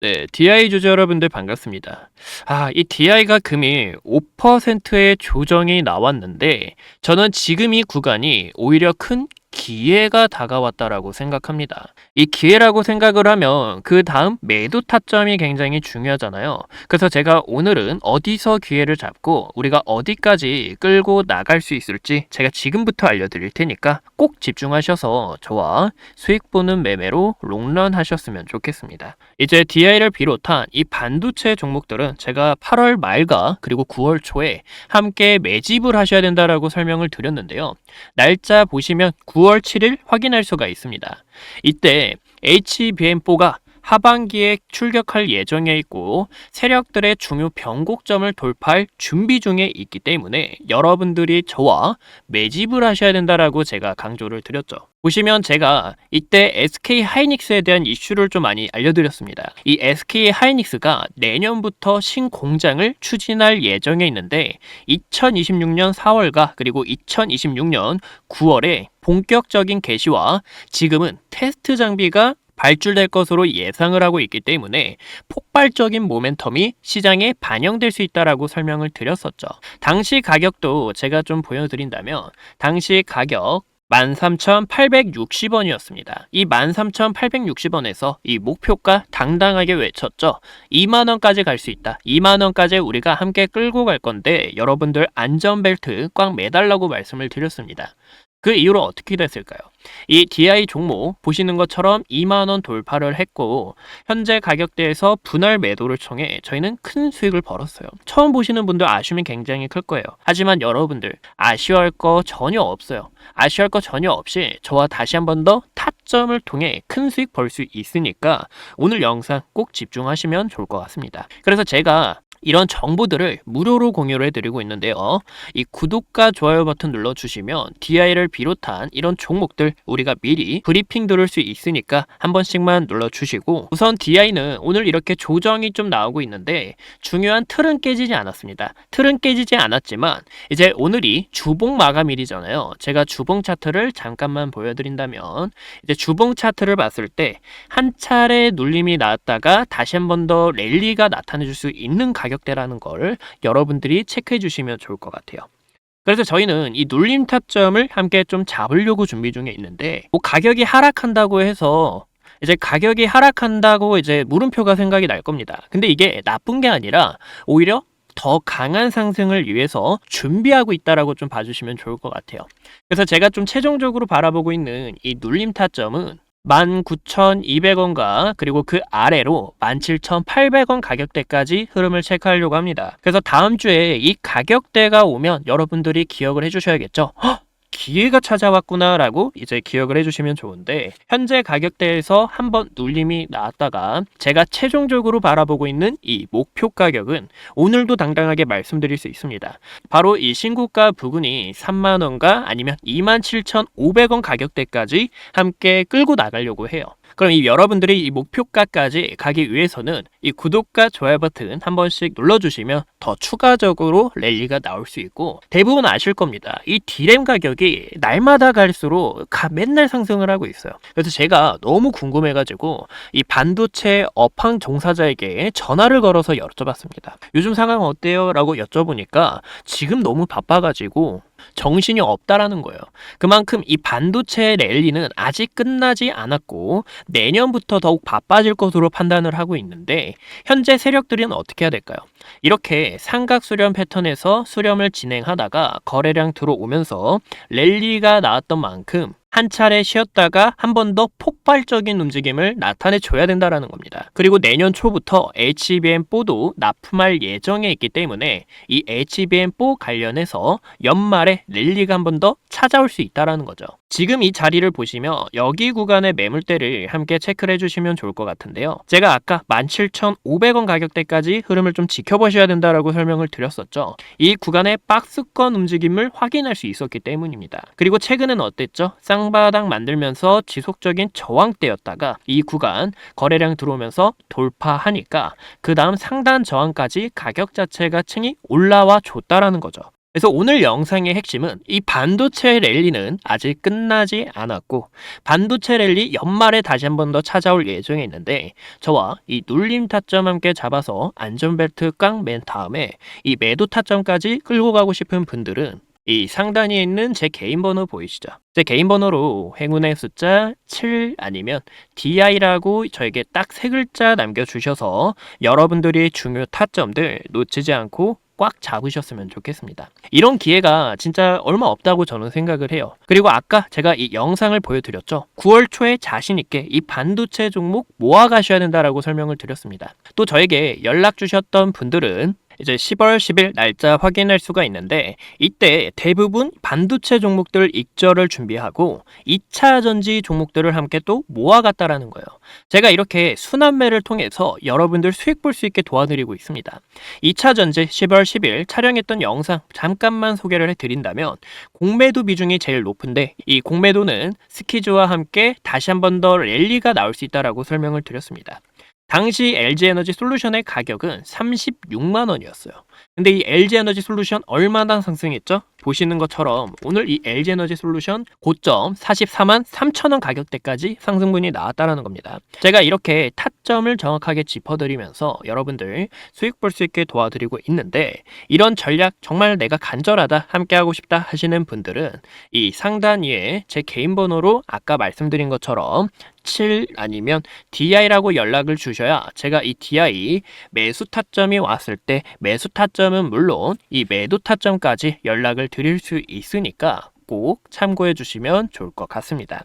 네, DI 주주 여러분들 반갑습니다. 아, 이 DI가 금일 5%의 조정이 나왔는데 저는 지금 이 구간이 오히려 큰 기회가 다가왔다라고 생각합니다. 이 기회라고 생각을 하면 그 다음 매도 타점이 굉장히 중요하잖아요. 그래서 제가 오늘은 어디서 기회를 잡고 우리가 어디까지 끌고 나갈 수 있을지 제가 지금부터 알려드릴 테니까 꼭 집중하셔서 저와 수익 보는 매매로 롱런 하셨으면 좋겠습니다. 이제 DI를 비롯한 이 반도체 종목들은 제가 8월 말과 그리고 9월 초에 함께 매집을 하셔야 된다라고 설명을 드렸는데요. 날짜 보시면 9월 7일 확인할 수가 있습니다. 이때 HBM4가 하반기에 출격할 예정에 있고 세력들의 중요 변곡점을 돌파할 준비 중에 있기 때문에 여러분들이 저와 매집을 하셔야 된다라고 제가 강조를 드렸죠. 보시면 제가 이때 SK 하이닉스에 대한 이슈를 좀 많이 알려드렸습니다. 이 SK 하이닉스가 내년부터 신공장을 추진할 예정에 있는데 2026년 4월과 그리고 2026년 9월에 본격적인 개시와 지금은 테스트 장비가 발출될 것으로 예상을 하고 있기 때문에 폭발적인 모멘텀이 시장에 반영될 수 있다라고 설명을 드렸었죠. 당시 가격도 제가 좀 보여드린다면 당시 가격 13,860원이었습니다. 이 13,860원에서 이 목표가 당당하게 외쳤죠. 2만원까지 갈 수 있다. 2만원까지 우리가 함께 끌고 갈 건데 여러분들 안전벨트 꽉 매달라고 말씀을 드렸습니다. 그 이후로 어떻게 됐을까요? 이 DI 종목 보시는 것처럼 2만원 돌파를 했고 현재 가격대에서 분할 매도를 통해 저희는 큰 수익을 벌었어요. 처음 보시는 분들 아쉬움이 굉장히 클 거예요. 하지만 여러분들 아쉬워할 거 전혀 없어요. 아쉬워할 거 전혀 없이 저와 다시 한 번 더 타점을 통해 큰 수익 벌 수 있으니까 오늘 영상 꼭 집중하시면 좋을 것 같습니다. 그래서 제가 이런 정보들을 무료로 공유를 해드리고 있는데요. 이 구독과 좋아요 버튼 눌러주시면 DI를 비롯한 이런 종목들 우리가 미리 브리핑 들을 수 있으니까 한 번씩만 눌러주시고 우선 DI는 오늘 이렇게 조정이 좀 나오고 있는데 중요한 틀은 깨지지 않았습니다. 틀은 깨지지 않았지만 이제 오늘이 주봉 마감일이잖아요. 제가 주봉 차트를 잠깐만 보여드린다면 이제 주봉 차트를 봤을 때 한 차례 눌림이 나왔다가 다시 한 번 더 랠리가 나타내 줄 수 있는 가격 가격대라는 걸 여러분들이 체크해 주시면 좋을 것 같아요. 그래서 저희는 이 눌림 타점을 함께 좀 잡으려고 준비 중에 있는데 뭐 가격이 하락한다고 해서 이제 가격이 하락한다고 이제 물음표가 생각이 날 겁니다. 근데 이게 나쁜 게 아니라 오히려 더 강한 상승을 위해서 준비하고 있다라고 좀 봐주시면 좋을 것 같아요. 그래서 제가 좀 최종적으로 바라보고 있는 이 눌림 타점은 19,200원과 그리고 그 아래로 17,800원 가격대까지 흐름을 체크하려고 합니다. 그래서 다음 주에 이 가격대가 오면 여러분들이 기억을 해주셔야겠죠. 헉! 기회가 찾아왔구나라고 이제 기억을 해주시면 좋은데 현재 가격대에서 한번 눌림이 나왔다가 제가 최종적으로 바라보고 있는 이 목표 가격은 오늘도 당당하게 말씀드릴 수 있습니다. 바로 이 신고가 부근이 3만 원과 아니면 27,500원 가격대까지 함께 끌고 나가려고 해요. 그럼 이 여러분들이 이 목표가까지 가기 위해서는 이 구독과 좋아요 버튼 한 번씩 눌러주시면 더 추가적으로 랠리가 나올 수 있고 대부분 아실 겁니다. 이 디램 가격이 날마다 갈수록 가 맨날 상승을 하고 있어요. 그래서 제가 너무 궁금해가지고 이 반도체 업황 종사자에게 전화를 걸어서 여쭤봤습니다. 요즘 상황 어때요? 라고 여쭤보니까 지금 너무 바빠가지고 정신이 없다라는 거예요. 그만큼 이 반도체 랠리는 아직 끝나지 않았고 내년부터 더욱 바빠질 것으로 판단을 하고 있는데 현재 세력들은 어떻게 해야 될까요? 이렇게 삼각 수렴 패턴에서 수렴을 진행하다가 거래량 들어오면서 랠리가 나왔던 만큼 한 차례 쉬었다가 한 번 더 폭발적인 움직임을 나타내 줘야 된다라는 겁니다. 그리고 내년 초부터 HBM4도 납품할 예정에 있기 때문에 이 HBM4 관련해서 연말에 랠리가 한 번 더 찾아올 수 있다라는 거죠. 지금 이 자리를 보시면 여기 구간의 매물대를 함께 체크를 해주시면 좋을 것 같은데요. 제가 아까 17,500원 가격대까지 흐름을 좀 지켜보셔야 된다라고 설명을 드렸었죠. 이 구간의 박스권 움직임을 확인할 수 있었기 때문입니다. 그리고 최근엔 어땠죠? 쌍바닥 만들면서 지속적인 저항대였다가 이 구간 거래량 들어오면서 돌파하니까 그 다음 상단 저항까지 가격 자체가 층이 올라와 줬다라는 거죠. 그래서 오늘 영상의 핵심은 이 반도체 랠리는 아직 끝나지 않았고 반도체 랠리 연말에 다시 한 번 더 찾아올 예정에 있는데 저와 이 눌림 타점 함께 잡아서 안전벨트 깡 맨 다음에 이 매도 타점까지 끌고 가고 싶은 분들은 이 상단에 있는 제 개인 번호 보이시죠? 제 개인 번호로 행운의 숫자 7 아니면 DI라고 저에게 딱 세 글자 남겨주셔서 여러분들이 중요 타점들 놓치지 않고 꽉 잡으셨으면 좋겠습니다. 이런 기회가 진짜 얼마 없다고 저는 생각을 해요. 그리고 아까 제가 이 영상을 보여드렸죠. 9월 초에 자신있게 이 반도체 종목 모아가셔야 된다라고 설명을 드렸습니다. 또 저에게 연락 주셨던 분들은 이제 10월 10일 날짜 확인할 수가 있는데 이때 대부분 반도체 종목들 익절을 준비하고 2차 전지 종목들을 함께 또 모아갔다라는 거예요. 제가 이렇게 순환매를 통해서 여러분들 수익 볼 수 있게 도와드리고 있습니다. 2차 전지 10월 10일 촬영했던 영상 잠깐만 소개를 해드린다면 공매도 비중이 제일 높은데 이 공매도는 스키즈와 함께 다시 한 번 더 랠리가 나올 수 있다라고 설명을 드렸습니다. 당시 LG에너지 솔루션의 가격은 36만 원이었어요. 근데 이 LG에너지 솔루션 얼마나 상승했죠? 보시는 것처럼 오늘 이 LG에너지 솔루션 고점 44만 3천 원 가격대까지 상승분이 나왔다라는 겁니다. 제가 이렇게 타점을 정확하게 짚어드리면서 여러분들 수익 볼 수 있게 도와드리고 있는데 이런 전략 정말 내가 간절하다 함께하고 싶다 하시는 분들은 이 상단 위에 제 개인 번호로 아까 말씀드린 것처럼 7 아니면 DI라고 연락을 주셔야 제가 이 DI 매수 타점이 왔을 때 매수 타점은 물론 이 매도 타점까지 연락을 드릴 수 있으니까 꼭 참고해 주시면 좋을 것 같습니다.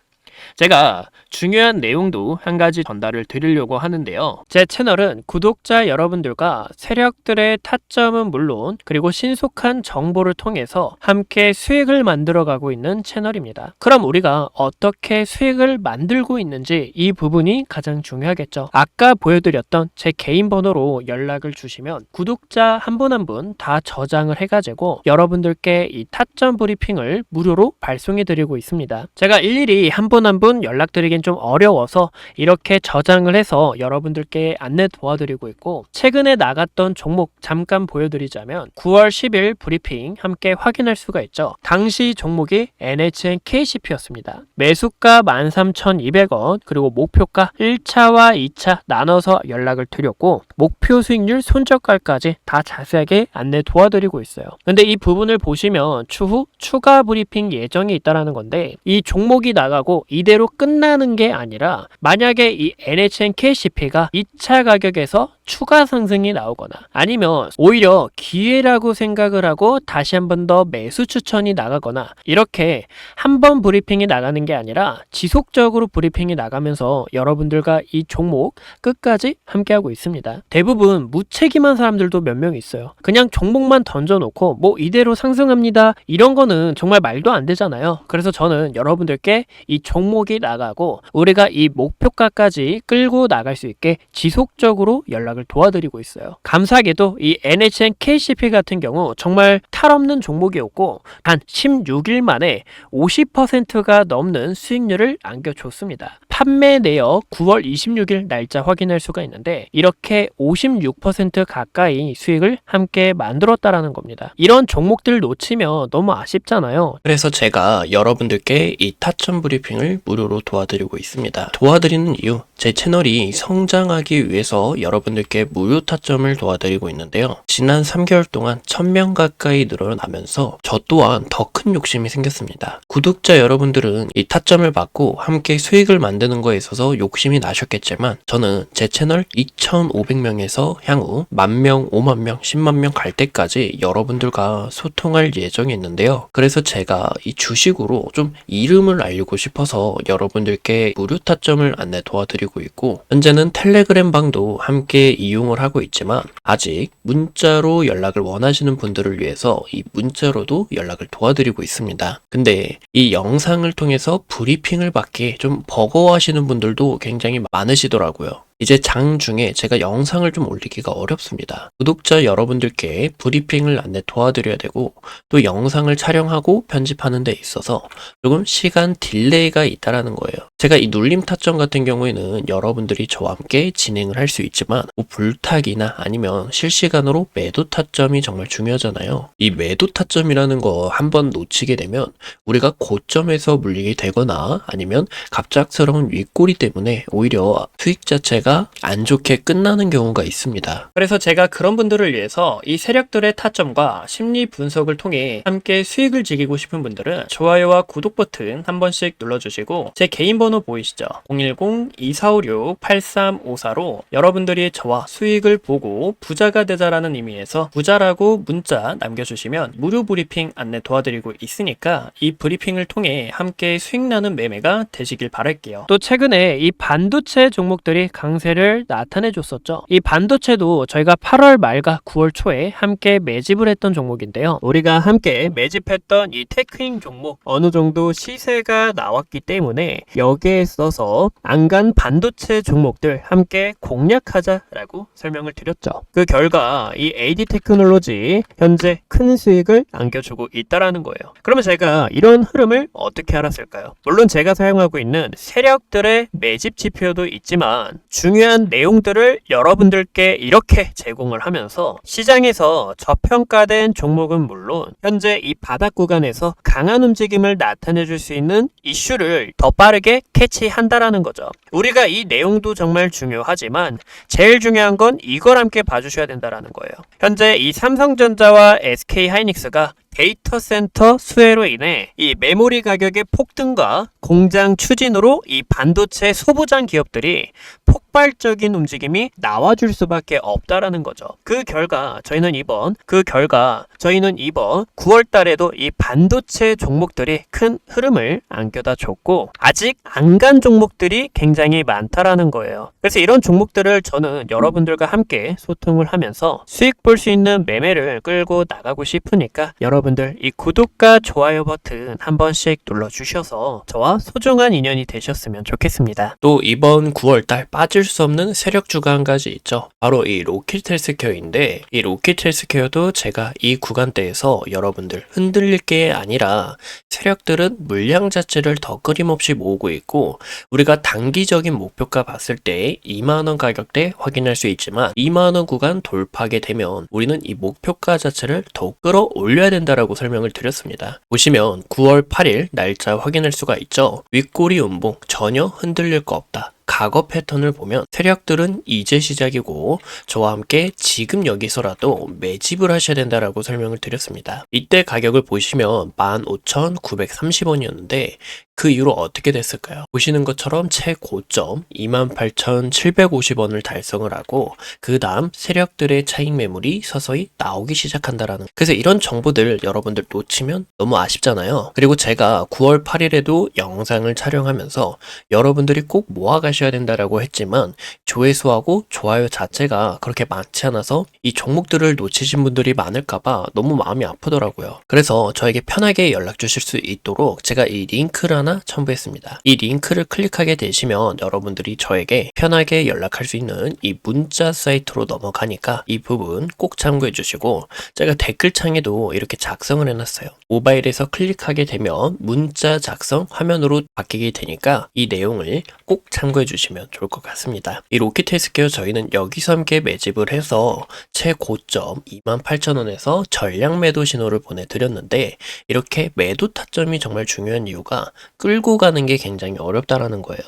제가 중요한 내용도 한 가지 전달을 드리려고 하는데요. 제 채널은 구독자 여러분들과 세력들의 타점은 물론 그리고 신속한 정보를 통해서 함께 수익을 만들어가고 있는 채널입니다. 그럼 우리가 어떻게 수익을 만들고 있는지 이 부분이 가장 중요하겠죠. 아까 보여드렸던 제 개인 번호로 연락을 주시면 구독자 한 분 한 분 다 저장을 해가지고 여러분들께 이 타점 브리핑을 무료로 발송해 드리고 있습니다. 제가 일일이 한분 한 분 연락드리긴 좀 어려워서 이렇게 저장을 해서 여러분들께 안내 도와드리고 있고 최근에 나갔던 종목 잠깐 보여드리자면 9월 10일 브리핑 함께 확인할 수가 있죠. 당시 종목이 NHN KCP였습니다. 매수가 13,200원 그리고 목표가 1차와 2차 나눠서 연락을 드렸고 목표 수익률 손절가까지 다 자세하게 안내 도와드리고 있어요. 근데 이 부분을 보시면 추후 추가 브리핑 예정이 있다라는 건데 이 종목이 나가고 이대로 끝나는 게 아니라 만약에 이 NHN KCP가 2차 가격에서 추가 상승이 나오거나 아니면 오히려 기회라고 생각을 하고 다시 한 번 더 매수 추천이 나가거나 이렇게 한 번 브리핑이 나가는 게 아니라 지속적으로 브리핑이 나가면서 여러분들과 이 종목 끝까지 함께하고 있습니다. 대부분 무책임한 사람들도 몇 명 있어요. 그냥 종목만 던져놓고 뭐 이대로 상승합니다. 이런 거는 정말 말도 안 되잖아요. 그래서 저는 여러분들께 이 종목이 나가고 우리가 이 목표가까지 끌고 나갈 수 있게 지속적으로 연락 을 도와드리고 있어요. 감사하게도 이 NHN KCP 같은 경우 정말 탈 없는 종목이었고 단 16일 만에 50%가 넘는 수익률을 안겨줬습니다. 판매 내역 9월 26일 날짜 확인할 수가 있는데 이렇게 56% 가까이 수익을 함께 만들었다라는 겁니다. 이런 종목들 놓치면 너무 아쉽잖아요. 그래서 제가 여러분들께 이 타점 브리핑을 무료로 도와드리고 있습니다. 도와드리는 이유, 제 채널이 성장하기 위해서 여러분들께 무료 타점을 도와드리고 있는데요. 지난 3개월 동안 1000명 가까이 늘어나면서 저 또한 더 큰 욕심이 생겼습니다. 구독자 여러분들은 이 타점을 받고 함께 수익을 만드는 거에 있어서 욕심이 나셨겠지만 저는 제 채널 2500명에서 향후 만명, 5만명, 10만명 갈 때까지 여러분들과 소통할 예정이 있는데요. 그래서 제가 이 주식으로 좀 이름을 알리고 싶어서 여러분들께 무료 타점을 안내 도와드리고 있고 현재는 텔레그램 방도 함께 이용을 하고 있지만 아직 문자로 연락을 원하시는 분들을 위해서 이 문자로도 연락을 도와드리고 있습니다. 근데 이 영상을 통해서 브리핑을 받기 좀 버거워하시는 분들도 굉장히 많으시더라고요. 이제 장 중에 제가 영상을 좀 올리기가 어렵습니다. 구독자 여러분들께 브리핑을 안내 도와드려야 되고 또 영상을 촬영하고 편집하는 데 있어서 조금 시간 딜레이가 있다라는 거예요. 제가 이 눌림 타점 같은 경우에는 여러분들이 저와 함께 진행을 할 수 있지만 뭐 불타기나 아니면 실시간으로 매도 타점이 정말 중요하잖아요. 이 매도 타점이라는 거 한번 놓치게 되면 우리가 고점에서 물리게 되거나 아니면 갑작스러운 윗꼬리 때문에 오히려 수익 자체가 안 좋게 끝나는 경우가 있습니다. 그래서 제가 그런 분들을 위해서 이 세력들의 타점과 심리 분석을 통해 함께 수익을 즐기고 싶은 분들은 좋아요와 구독 버튼 한 번씩 눌러주시고 제 개인 번호 보이시죠? 010-2456-8354로 여러분들이 저와 수익을 보고 부자가 되자라는 의미에서 부자라고 문자 남겨주시면 무료 브리핑 안내 도와드리고 있으니까 이 브리핑을 통해 함께 수익 나는 매매가 되시길 바랄게요. 또 최근에 이 반도체 종목들이 강세 를 나타내 줬었죠. 이 반도체도 저희가 8월 말과 9월 초에 함께 매집을 했던 종목인데요. 우리가 함께 매집했던 이 테크인 종목 어느 정도 시세가 나왔기 때문에 여기에 써서 안간 반도체 종목들 함께 공략하자라고 설명을 드렸죠. 그 결과 이 AD 테크놀로지 현재 큰 수익을 안겨주고 있다라는 거예요. 그러면 제가 이런 흐름을 어떻게 알았을까요? 물론 제가 사용하고 있는 세력들의 매집 지표도 있지만 중요한 내용들을 여러분들께 이렇게 제공을 하면서 시장에서 저평가된 종목은 물론 현재 이 바닥 구간에서 강한 움직임을 나타내 줄 수 있는 이슈를 더 빠르게 캐치한다라는 거죠. 우리가 이 내용도 정말 중요하지만 제일 중요한 건 이걸 함께 봐주셔야 된다라는 거예요. 현재 이 삼성전자와 SK 하이닉스가 데이터 센터 수혜로 인해 이 메모리 가격의 폭등과 공장 추진으로 이 반도체 소부장 기업들이 폭발적인 움직임이 나와줄 수밖에 없다라는 거죠. 그 결과 저희는 이번 그 결과 저희는 이번 9월 달에도 이 반도체 종목들이 큰 흐름을 안겨다 줬고 아직 안 간 종목들이 굉장히 많다라는 거예요. 그래서 이런 종목들을 저는 여러분들과 함께 소통을 하면서 수익 볼 수 있는 매매를 끌고 나가고 싶으니까 여러분 들 이 구독과 좋아요 버튼 한 번씩 눌러 주셔서 저와 소중한 인연이 되셨으면 좋겠습니다. 또 이번 9월달 빠질 수 없는 세력 주가 한 가지 있죠. 바로 이 로켓 헬스케어인데 이 로켓 헬스케어도 제가 이 구간대에서 여러분들 흔들릴 게 아니라 세력들은 물량 자체를 더 끊임없이 모으고 있고 우리가 단기적인 목표가 봤을 때 2만원 가격대 확인할 수 있지만 2만원 구간 돌파하게 되면 우리는 이 목표가 자체를 더 끌어올려야 된다 라고 설명을 드렸습니다. 보시면 9월 8일 날짜 확인할 수가 있죠. 윗꼬리 운봉 전혀 흔들릴 거 없다. 과거 패턴을 보면 세력들은 이제 시작이고 저와 함께 지금 여기서라도 매집을 하셔야 된다라고 설명을 드렸습니다. 이때 가격을 보시면 15,930원이었는데 그 이후로 어떻게 됐을까요? 보시는 것처럼 최고점 28,750원을 달성을 하고 그 다음 세력들의 차익 매물이 서서히 나오기 시작한다라는 그래서 이런 정보들 여러분들 놓치면 너무 아쉽잖아요. 그리고 제가 9월 8일에도 영상을 촬영하면서 여러분들이 꼭 모아 가셔야 된다라고 했지만 조회수하고 좋아요 자체가 그렇게 많지 않아서 이 종목들을 놓치신 분들이 많을까봐 너무 마음이 아프더라고요. 그래서 저에게 편하게 연락 주실 수 있도록 제가 이 링크를 하나 첨부했습니다. 이 링크를 클릭하게 되시면 여러분들이 저에게 편하게 연락할 수 있는 이 문자 사이트로 넘어가니까 이 부분 꼭 참고해 주시고 제가 댓글창에도 이렇게 작성을 해놨어요. 모바일에서 클릭하게 되면 문자 작성 화면으로 바뀌게 되니까 이 내용을 꼭 참고해 주시면 좋을 것 같습니다. 이 로켓 헬스케어 저희는 여기서 함께 매집을 해서 최고점 28,000원에서 전량 매도 신호를 보내드렸는데 이렇게 매도 타점이 정말 중요한 이유가 끌고 가는 게 굉장히 어렵다라는 거예요.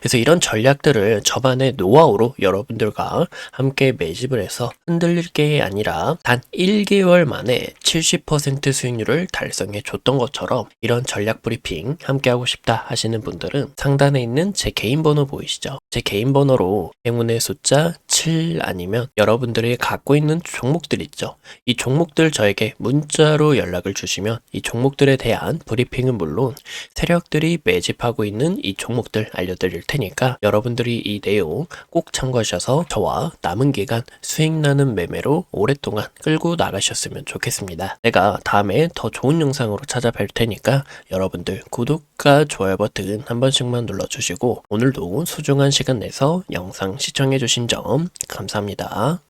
그래서 이런 전략들을 저만의 노하우로 여러분들과 함께 매집을 해서 흔들릴 게 아니라 단 1개월 만에 70% 수익률을 달성해 줬던 것처럼 이런 전략 브리핑 함께 하고 싶다 하시는 분들은 상단에 있는 제 개인 번호 보이시죠? 제 개인 번호로 행운의 숫자 7 아니면 여러분들이 갖고 있는 종목들 있죠? 이 종목들 저에게 문자로 연락을 주시면 이 종목들에 대한 브리핑은 물론 세력들이 매집하고 있는 이 종목들 알려드릴 테니까 여러분들이 이 내용 꼭 참고하셔서 저와 남은 기간 수익 나는 매매로 오랫동안 끌고 나가셨으면 좋겠습니다. 내가 다음에 더 좋은 영상으로 찾아뵐 테니까 여러분들 구독과 좋아요 버튼 한 번씩만 눌러주시고 오늘도 소중한 시간 내서 영상 시청해주신 점 감사합니다.